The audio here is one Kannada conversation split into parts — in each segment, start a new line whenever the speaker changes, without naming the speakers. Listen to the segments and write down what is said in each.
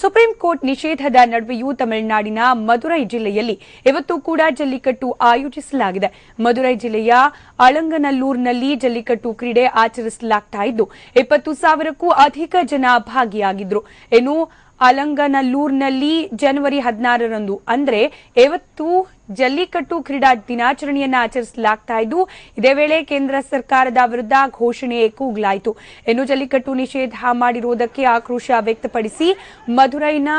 ಸುಪ್ರೀಂ ಕೋರ್ಟ್ ನಿಷೇಧದ ನಡುವೆಯೂ ತಮಿಳುನಾಡಿನ ಮದುರೈ ಜಿಲ್ಲೆಯಲ್ಲಿ ಇವತ್ತು ಕೂಡ ಜಲ್ಲಿಕಟ್ಟು ಆಯೋಜಿಸಲಾಗಿದೆ. ಮದುರೈ ಜಿಲ್ಲೆಯ ಅಳಂಗನಲ್ಲೂರಿನಲ್ಲಿ ಜಲ್ಲಿಕಟ್ಟು ಕ್ರೀಡೆ ಆಚರಿಸಲಾಗ್ತಾ ಇದ್ದು, ಇಪ್ಪತ್ತು ಸಾವಿರಕ್ಕೂ ಅಧಿಕ ಜನ ಭಾಗಿಯಾಗಿದ್ರು. ಇನ್ನು ಅಲಂಗನಲ್ಲೂರಿನಲ್ಲಿ ಜನವರಿ ಹದಿನಾರರಂದು, ಅಂದ್ರೆ ಇವತ್ತು ಜಲ್ಲಿಕಟ್ಟು ಕ್ರೀಡಾ ದಿನಾಚರಣೆಯನ್ನು ಆಚರಿಸಲಾಗ್ತಾ ಇದ್ದು, ಇದೇ ವೇಳೆ ಕೇಂದ್ರ ಸರ್ಕಾರದ ವಿರುದ್ಧ ಘೋಷಣೆ ಕೂಗಲಾಯಿತು. ಇನ್ನು ಜಲ್ಲಿಕಟ್ಟು ನಿಷೇಧ ಮಾಡಿರುವುದಕ್ಕೆ ಆಕ್ರೋಶ ವ್ಯಕ್ತಪಡಿಸಿ ಮಧುರೈನ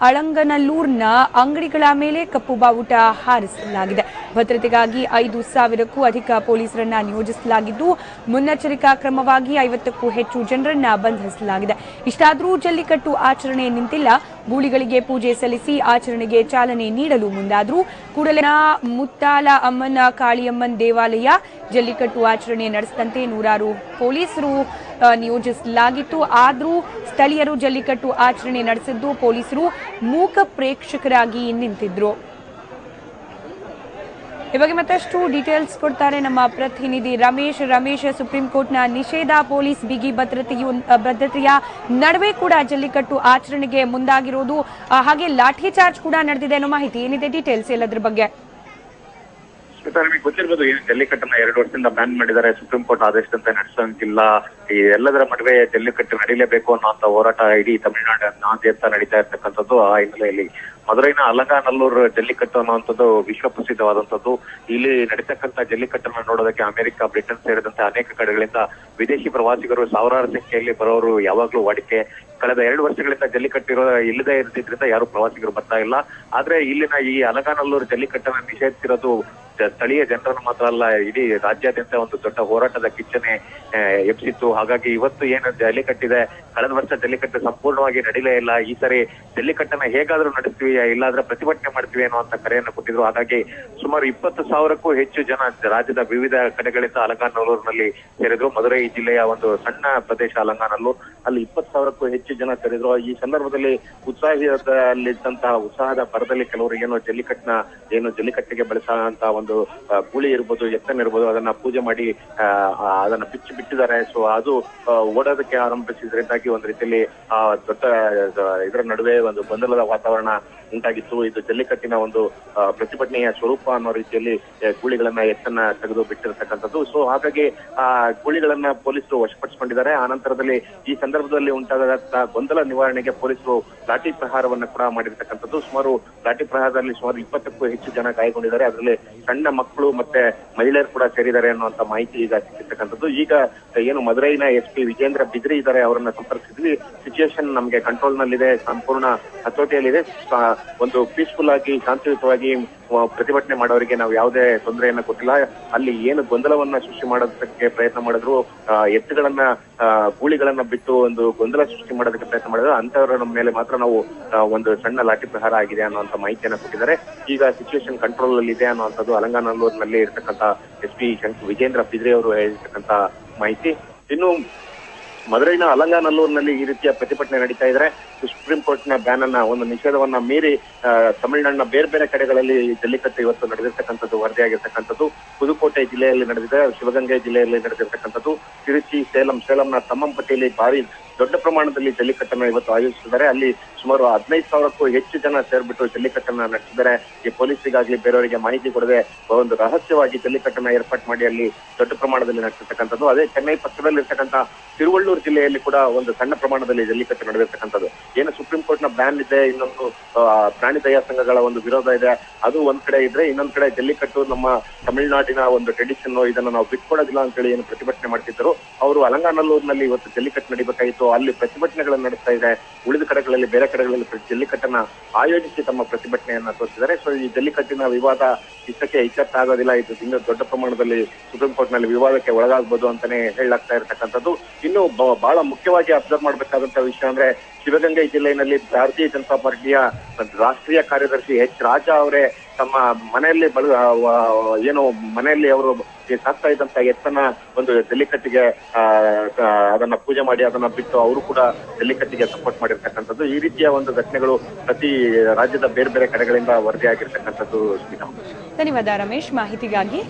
ಅಳಂಗನಲ್ಲೂರ್ನ ಅಂಗಡಿಗಳ ಮೇಲೆ ಕಪ್ಪು ಬಾವುಟ ಹಾರಿಸಲಾಗಿದೆ. ಭದ್ರತೆಗಾಗಿ ಐದು ಸಾವಿರಕ್ಕೂ ಅಧಿಕ ಪೊಲೀಸರನ್ನ ನಿಯೋಜಿಸಲಾಗಿದ್ದು, ಮುನ್ನೆಚ್ಚರಿಕಾ ಕ್ರಮವಾಗಿ ಐವತ್ತಕ್ಕೂ ಹೆಚ್ಚು ಜನರನ್ನ ಬಂಧಿಸಲಾಗಿದೆ. ಇಷ್ಟಾದರೂ ಜಲ್ಲಿಕಟ್ಟು ಆಚರಣೆ ನಿಂತಿಲ್ಲ. ಗೂಳಿಗಳಿಗೆ ಪೂಜೆ ಸಲ್ಲಿಸಿ ಆಚರಣೆಗೆ ಚಾಲನೆ ನೀಡಲು ಮುಂದಾದ್ರು. ಕೂಡಲಿನ ಮುತ್ತಾಲ ಅಮ್ಮನ ಕಾಳಿಯಮ್ಮನ್ ದೇವಾಲಯ ಜಲ್ಲಿಕಟ್ಟು ಆಚರಣೆ ನಡೆಸಿದಂತೆ ನೂರಾರು ಪೊಲೀಸರು ನಿಯೋಜಿಸಲಾಗಿತ್ತು. ಆದರೂ ಸ್ಥಳೀಯರು ಜಲ್ಲಿಕಟ್ಟು ಆಚರಣೆ ನಡೆಸಿದ್ದು ಪೊಲೀಸರು ಮೂಕ ಪ್ರೇಕ್ಷಕರಾಗಿ ನಿಂತಿದ್ರು. ಈ ಬಗ್ಗೆ ಮತ್ತಷ್ಟು ಡೀಟೇಲ್ಸ್ ಕೊಡ್ತಾರೆ ನಮ್ಮ ಪ್ರತಿನಿಧಿ ರಮೇಶ್. ರಮೇಶ್ ಸುಪ್ರೀಂ ಕೋರ್ಟ್ನ ನಿಷೇಧ, ಪೊಲೀಸ್ ಬಿಗಿ ಭದ್ರತೆಯು ಭದ್ರತೆಯ ನಡುವೆ ಕೂಡ ಜಲ್ಲಿಕಟ್ಟು ಆಚರಣೆಗೆ ಮುಂದಾಗಿರೋದು ಹಾಗೆ ಲಾಠಿ ಚಾರ್ಜ್ ಕೂಡ ನಡೆದಿದೆ ಅನ್ನೋ ಮಾಹಿತಿ ಏನಿದೆ ಡೀಟೇಲ್ಸ್ ಎಲ್ಲದ್ರ ಬಗ್ಗೆ?
ನಿಮಗೆ ಗೊತ್ತಿರ್ಬೋದು ಏನು ಜಲ್ಲಿಕಟ್ಟನ್ನ ಎರಡು ವರ್ಷದಿಂದ ಬ್ಯಾನ್ ಮಾಡಿದ್ದಾರೆ ಸುಪ್ರೀಂ ಕೋರ್ಟ್ ಆದೇಶದಂತೆ ನಡೆಸೋಂಗಿಲ್ಲ. ಈ ಎಲ್ಲದರ ನಡುವೆ ಜಲ್ಲಿಕಟ್ಟು ನಡೀಲೇಬೇಕು ಅನ್ನೋ ಹೋರಾಟ ಇಡೀ ತಮಿಳುನಾಡಿನಾದ್ಯಂತ ನಡೀತಾ ಇರ್ತಕ್ಕಂಥದ್ದು ಆ ಹಿನ್ನೆಲೆಯಲ್ಲಿ. ಮದುರೈನ ಅಲಂಗಾನಲ್ಲೂರು ಜಲ್ಲಿಕಟ್ಟು ಅನ್ನುವಂಥದ್ದು ವಿಶ್ವ ಪ್ರಸಿದ್ಧವಾದಂಥದ್ದು. ಇಲ್ಲಿ ನಡೀತಕ್ಕಂಥ ಜಲ್ಲಿಕಟ್ಟನ್ನು ನೋಡೋದಕ್ಕೆ ಅಮೆರಿಕ, ಬ್ರಿಟನ್ ಸೇರಿದಂತೆ ಅನೇಕ ಕಡೆಗಳಿಂದ ವಿದೇಶಿ ಪ್ರವಾಸಿಗರು ಸಾವಿರಾರು ಸಂಖ್ಯೆಯಲ್ಲಿ ಬರೋರು ಯಾವಾಗ್ಲೂ ವಾಡಿಕೆ ಕಳೆದ ಎರಡು ವರ್ಷಗಳಿಂದ ಜಲ್ಲಿಕಟ್ಟಿರೋ ಇಲ್ಲದೇ ಇರ್ತಿದ್ರಿಂದ ಯಾರು ಪ್ರವಾಸಿಗರು ಬರ್ತಾ ಇಲ್ಲ. ಆದ್ರೆ ಇಲ್ಲಿನ ಈ ಅಲಗಾನಲ್ಲೂರು ಜಲ್ಲಿಕಟ್ಟನ್ನು ನಿಷೇಧಿಸಿರೋದು ಸ್ಥಳೀಯ ಜನರನ್ನು ಮಾತ್ರ ಅಲ್ಲ, ಇಡೀ ರಾಜ್ಯಾದ್ಯಂತ ಒಂದು ದೊಡ್ಡ ಹೋರಾಟದ ಕಿಚ್ಚನೆ ಎಬ್ಸಿತ್ತು ಹಾಗಾಗಿ ಇವತ್ತು ಏನು ಜಲ್ಲಿಕಟ್ಟಿದೆ, ಕಳೆದ ವರ್ಷ ಜಲ್ಲಿಕಟ್ಟು ಸಂಪೂರ್ಣವಾಗಿ ನಡೀಲೇ ಇಲ್ಲ. ಈ ಸರಿ ಜಲ್ಲಿಕಟ್ಟನ್ನ ಹೇಗಾದ್ರೂ ನಡೆಸ್ತೀವಿ, ಇಲ್ಲಾಂದ್ರೆ ಪ್ರತಿಭಟನೆ ಮಾಡ್ತೀವಿ ಅನ್ನುವಂತ ಕರೆಯನ್ನು ಕೊಟ್ಟಿದ್ರು. ಹಾಗಾಗಿ ಸುಮಾರು ಇಪ್ಪತ್ತು ಸಾವಿರಕ್ಕೂ ಹೆಚ್ಚು ಜನ ರಾಜ್ಯದ ವಿವಿಧ ಕಡೆಗಳಿಂದ ಅಲಂಗಾನಲ್ಲೂರಿನಲ್ಲಿ ಸೇರಿದ್ರು. ಮದುರೈ ಜಿಲ್ಲೆಯ ಒಂದು ಸಣ್ಣ ಪ್ರದೇಶ ಅಲಂಗಾನಲ್ಲೂರು. ಅಲ್ಲಿ ಇಪ್ಪತ್ತು ಸಾವಿರಕ್ಕೂ ಹೆಚ್ಚು ಜನ ಸೇರಿದ್ರು ಈ ಸಂದರ್ಭದಲ್ಲಿ ಉತ್ಸಾಹದಲ್ಲಿದ್ದಂತಹ ಉತ್ಸಾಹದ ಪರದಲ್ಲಿ ಕೆಲವರು ಏನು ಜಲ್ಲಿಕಟ್ಟಿನ ಏನು ಜಲ್ಲಿಕಟ್ಟಿಗೆ ಬಳಸಂತ ಒಂದು ಗೂಳಿ ಇರ್ಬೋದು ಎತ್ತನ ಇರ್ಬೋದು, ಅದನ್ನ ಪೂಜೆ ಮಾಡಿ ಅದನ್ನ ಬಿಚ್ಚಿ ಬಿಟ್ಟಿದ್ದಾರೆ. ಸೊ ಅದು ಓಡೋದಕ್ಕೆ ಆರಂಭಿಸಿದ್ರಿಂದಾಗಿ ಒಂದು ರೀತಿಯಲ್ಲಿ, ಆ, ದೊಡ್ಡ ಇದರ ನಡುವೆ ಒಂದು ಗೊಂದಲದ ವಾತಾವರಣ ಉಂಟಾಗಿತ್ತು. ಇದು ಜಲ್ಲಿಕಟ್ಟಿನ ಒಂದು ಪ್ರತಿಭಟನೆಯ ಸ್ವರೂಪ ಅನ್ನೋ ರೀತಿಯಲ್ಲಿ ಗೂಳಿಗಳನ್ನ ಎತ್ತನ್ನ ತೆಗೆದು ಬಿಟ್ಟಿರತಕ್ಕಂಥದ್ದು. ಸೊ ಹಾಗಾಗಿ, ಆ, ಗೂಳಿಗಳನ್ನ ಪೊಲೀಸರು ವಶಪಡಿಸಿಕೊಂಡಿದ್ದಾರೆ. ಆ ನಂತರದಲ್ಲಿ ಈ ಸಂದರ್ಭದಲ್ಲಿ ಉಂಟಾದ ಗೊಂದಲ ನಿವಾರಣೆಗೆ ಪೊಲೀಸರು ಲಾಠಿ ಪ್ರಹಾರವನ್ನ ಕೂಡ ಮಾಡಿರ್ತಕ್ಕಂಥದ್ದು. ಸುಮಾರು ಲಾಠಿ ಪ್ರಹಾರದಲ್ಲಿ ಸುಮಾರು ಇಪ್ಪತ್ತಕ್ಕೂ ಹೆಚ್ಚು ಜನ ಗಾಯಗೊಂಡಿದ್ದಾರೆ. ಅದರಲ್ಲಿ ಸಣ್ಣ ಮಕ್ಕಳು ಮತ್ತೆ ಮಹಿಳೆಯರು ಕೂಡ ಸೇರಿದ್ದಾರೆ ಅನ್ನುವಂತ ಮಾಹಿತಿ ಈಗ ಸಿಕ್ಕಿರ್ತಕ್ಕಂಥದ್ದು. ಈಗ ಏನು ಮದುರೈನ ಎಸ್ ಪಿ ವಿಜೇಂದ್ರ ಬಿದ್ರಿ ಇದ್ದಾರೆ, ಅವರನ್ನ ಸಂಪರ್ಕಿಸಿದ್ವಿ. ಸಿಚುಯೇಷನ್ ನಮಗೆ ಕಂಟ್ರೋಲ್ ನಲ್ಲಿದೆ, ಸಂಪೂರ್ಣ ಹತೋಟಿಯಲ್ಲಿದೆ. ಒಂದು ಪೀಸ್ಫುಲ್ ಆಗಿ, ಶಾಂತಿಯುತವಾಗಿ ಪ್ರತಿಭಟನೆ ಮಾಡೋರಿಗೆ ನಾವು ಯಾವುದೇ ತೊಂದರೆಯನ್ನ ಕೊಟ್ಟಿಲ್ಲ. ಅಲ್ಲಿ ಏನು ಗೊಂದಲವನ್ನ ಸೃಷ್ಟಿ ಮಾಡೋದಕ್ಕೆ ಪ್ರಯತ್ನ ಮಾಡಿದ್ರು ಎತ್ತುಗಳನ್ನ ಗೂಳಿಗಳನ್ನ ಬಿಟ್ಟು ಒಂದು ಗೊಂದಲ ಸೃಷ್ಟಿ ಮಾಡೋದಕ್ಕೆ ಪ್ರಯತ್ನ ಮಾಡಿದ್ರು. ಅಂತವರ ಮೇಲೆ ಮಾತ್ರ ನಾವು ಒಂದು ಸಣ್ಣ ಲಾಠಿ ಪ್ರಹಾರ ಆಗಿದೆ ಅನ್ನುವಂತ ಮಾಹಿತಿಯನ್ನ ಕೊಟ್ಟಿದ್ದಾರೆ. ಈಗ ಸಿಚುವೇಶನ್ ಕಂಟ್ರೋಲ್ ಅಲ್ಲಿ ಇದೆ ಅನ್ನುವಂಥದ್ದು ಅಲಂಗಾನಲ್ಲೂರ್ನಲ್ಲಿ ಇರತಕ್ಕಂತ ಎಸ್ ಪಿ ವಿಜೇಂದ್ರ ಬಿದ್ರಿ ಅವರು ಹೇಳಿರ್ತಕ್ಕಂತ ಮಾಹಿತಿ. ಇನ್ನು ಮದುರೈನ ಅಲಂಗಾನಲ್ಲೂರಿನಲ್ಲಿ ಈ ರೀತಿಯ ಪ್ರತಿಭಟನೆ ನಡೀತಾ ಇದ್ರೆ ಸುಪ್ರೀಂ ಕೋರ್ಟ್ನ ಬ್ಯಾನ್ ಅನ್ನ, ಒಂದು ನಿಷೇಧವನ್ನ ಮೀರಿ ತಮಿಳುನಾಡಿನ ಬೇರೆ ಬೇರೆ ಕಡೆಗಳಲ್ಲಿ ಜಲ್ಲಿಕಟ್ಟು ಇವತ್ತು ನಡೆದಿರ್ತಕ್ಕಂಥದ್ದು, ವರದಿಯಾಗಿರ್ತಕ್ಕಂಥದ್ದು. ಪುದುಕೋಟೆ ಜಿಲ್ಲೆಯಲ್ಲಿ ನಡೆದಿದೆ, ಶಿವಗಂಗೆ ಜಿಲ್ಲೆಯಲ್ಲಿ ನಡೆದಿರ್ತಕ್ಕಂಥದ್ದು. ತಿರುಚಿ, ಸೇಲಂ, ಸೇಲಂನ ತಮ್ಮಂಪಟ್ಟಿಯಲ್ಲಿ ಭಾರಿ ದೊಡ್ಡ ಪ್ರಮಾಣದಲ್ಲಿ ಜಲ್ಲಿಕಟ್ಟನ್ನ ಇವತ್ತು ಆಯೋಜಿಸಿದ್ದಾರೆ. ಅಲ್ಲಿ ಸುಮಾರು ಹದಿನೈದು ಸಾವಿರಕ್ಕೂ ಹೆಚ್ಚು ಜನ ಸೇರ್ಬಿಟ್ಟು ಜಲ್ಲಿಕಟ್ಟನ್ನ ನಡೆಸಿದ್ದಾರೆ. ಈ ಪೊಲೀಸರಿಗಾಗ್ಲಿ ಬೇರೆಯವರಿಗೆ ಮಾಹಿತಿ ಕೊಡದೆ ಒಂದು ರಹಸ್ಯವಾಗಿ ಜಲ್ಲಿಕಟ್ಟನ್ನ ಏರ್ಪಾಟ್ ಮಾಡಿ ಅಲ್ಲಿ ದೊಡ್ಡ ಪ್ರಮಾಣದಲ್ಲಿ ನಡೆಸಿರ್ತಕ್ಕಂಥದ್ದು. ಅದೇ ಚೆನ್ನೈ ಪಕ್ಕದಲ್ಲಿರ್ತಕ್ಕಂಥ ತಿರುವಳ್ಳೂರು ಜಿಲ್ಲೆಯಲ್ಲಿ ಕೂಡ ಒಂದು ಸಣ್ಣ ಪ್ರಮಾಣದಲ್ಲಿ ಜಲ್ಲಿಕಟ್ಟು ನಡೆದಿರ್ತಕ್ಕಂಥದ್ದು. ಏನು ಸುಪ್ರೀಂ ಕೋರ್ಟ್ನ ಬ್ಯಾನ್ ಇದೆ, ಇನ್ನೊಂದು ಪ್ರಾಣಿ ದಯಾ ಸಂಘಗಳ ಒಂದು ವಿರೋಧ ಇದೆ, ಅದು ಒಂದ್ ಕಡೆ ಇದ್ರೆ ಇನ್ನೊಂದ್ ಕಡೆ ಜಲ್ಲಿಕಟ್ಟು ನಮ್ಮ ತಮಿಳುನಾಡಿನ ಒಂದು ಟ್ರೆಡಿಷನ್ ಇದನ್ನ ನಾವು ಬಿಟ್ಕೊಡೋದಿಲ್ಲ ಅಂತೇಳಿ ಏನು ಪ್ರತಿಭಟನೆ ಮಾಡ್ತಿದ್ರು ಅವರು ಅಲಂಗಾನಲ್ಲೂರಿನಲ್ಲಿ ಇವತ್ತು ಜಲ್ಲಿಕಟ್ಟು ನಡಿಬೇಕಾಗಿತ್ತು ಅಲ್ಲಿ ಪ್ರತಿಭಟನೆಗಳನ್ನು ನಡೆಸ್ತಾ ಇದೆ. ಉಳಿದ ಕಡೆಗಳಲ್ಲಿ ಬೇರೆ ಕಡೆಗಳಲ್ಲಿ ಜಲ್ಲಿಕಟ್ಟನ್ನ ಆಯೋಜಿಸಿ ತಮ್ಮ ಪ್ರತಿಭಟನೆಯನ್ನ ತೋರಿಸಿದ್ದಾರೆ. ಸೊ ಈ ಜಲ್ಲಿಕಟ್ಟಿನ ವಿವಾದ ಇಷ್ಟಕ್ಕೆ ಇತ್ಯರ್ಥ ಆಗೋದಿಲ್ಲ. ಇದು ಇನ್ನೂ ದೊಡ್ಡ ಪ್ರಮಾಣದಲ್ಲಿ ಸುಪ್ರೀಂ ಕೋರ್ಟ್ನಲ್ಲಿ ವಿವಾದಕ್ಕೆ ಒಳಗಾಗಬಹುದು ಅಂತಾನೆ ಹೇಳಲಾಗ್ತಾ ಇರತಕ್ಕಂಥದ್ದು. ಇನ್ನು ಬಹಳ ಮುಖ್ಯವಾಗಿ ಅಬ್ಸರ್ವ್ ಮಾಡಬೇಕಾದಂತಹ ವಿಷಯ ಅಂದ್ರೆ ಶಿವಗಂಗೆ ಜಿಲ್ಲೆಯಲ್ಲಿ ಭಾರತೀಯ ಜನತಾ ಪಾರ್ಟಿಯ ರಾಷ್ಟ್ರೀಯ ಕಾರ್ಯದರ್ಶಿ ಎಚ್ ರಾಜಾ ಅವರೇ ತಮ್ಮ ಮನೆಯಲ್ಲಿ ಬಳ ಏನು ಮನೆಯಲ್ಲಿ ಅವರು ಸಾಕ್ತಾ ಇದ್ದಂತ ಎತ್ತನ ಒಂದು ಜಲ್ಲಿಕಟ್ಟಿಗೆ ಅದನ್ನ ಪೂಜೆ ಮಾಡಿ ಅದನ್ನ ಬಿಟ್ಟು ಅವರು ಕೂಡ ಜಲ್ಲಿಕಟ್ಟಿಗೆ ಸಪೋರ್ಟ್ ಮಾಡಿರ್ತಕ್ಕಂಥದ್ದು. ಈ ರೀತಿಯ ಒಂದು ಘಟನೆಗಳು ಪ್ರತಿ ರಾಜ್ಯದ ಬೇರೆ ಬೇರೆ ಕಡೆಗಳಿಂದ ವರದಿಯಾಗಿರ್ತಕ್ಕಂಥದ್ದು.
ಧನ್ಯವಾದ ರಮೇಶ್. ಮಾಹಿತಿಗಾಗಿ